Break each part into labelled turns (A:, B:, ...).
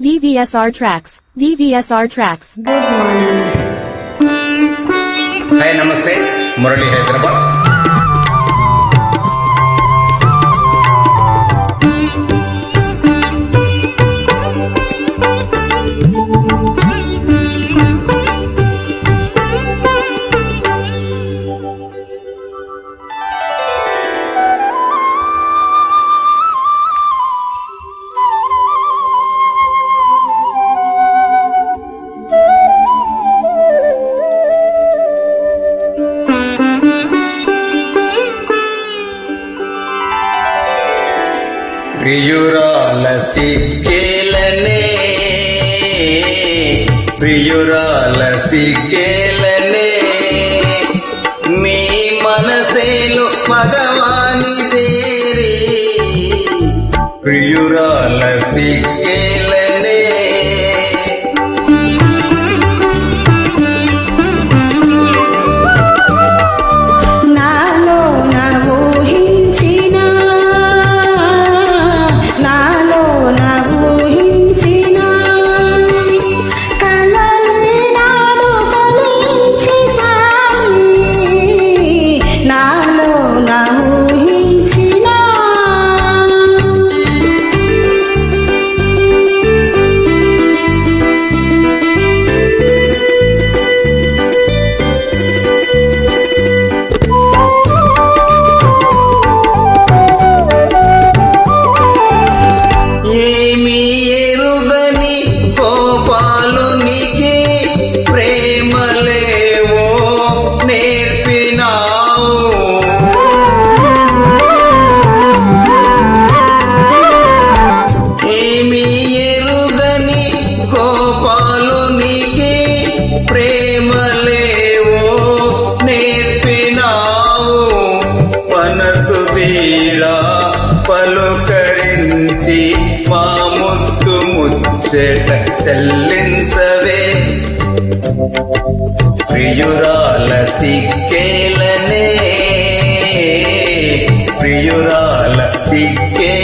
A: DVSR tracks. DVSR tracks. Good morning.
B: Hi, Namaste. Murali Hyderabad. ప్రియురాల సిక్కేలనే ప్రియురాల సిక్కేలనే మీ మనసేలు మగవాని దేరి ప్రియురాల సిక్కేల ముచ్చట చెల్లించవే. ప్రియురాల సిక్కేలనే ప్రియురాల సిక్కే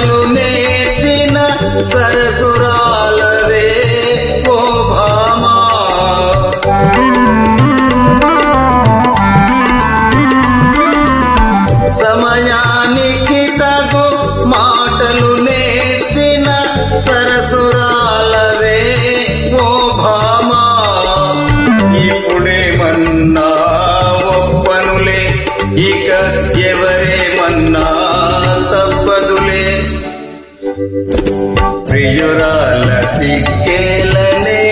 B: మాటలు నేర్చిన సరసురాలవే ఓ భామా. సమయానికి తగు మాటలు నేర్చిన సరసురాలవే ఓ ప్రియురాల సిక్కేలనే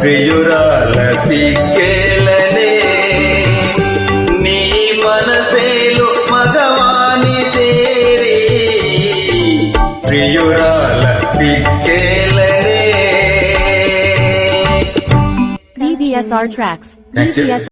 B: ప్రియురాల సిక్కేలనే నీ మనసేలు మగవాని తేరి ప్రియురాల సిక్కేలనే
A: DVSR tracks.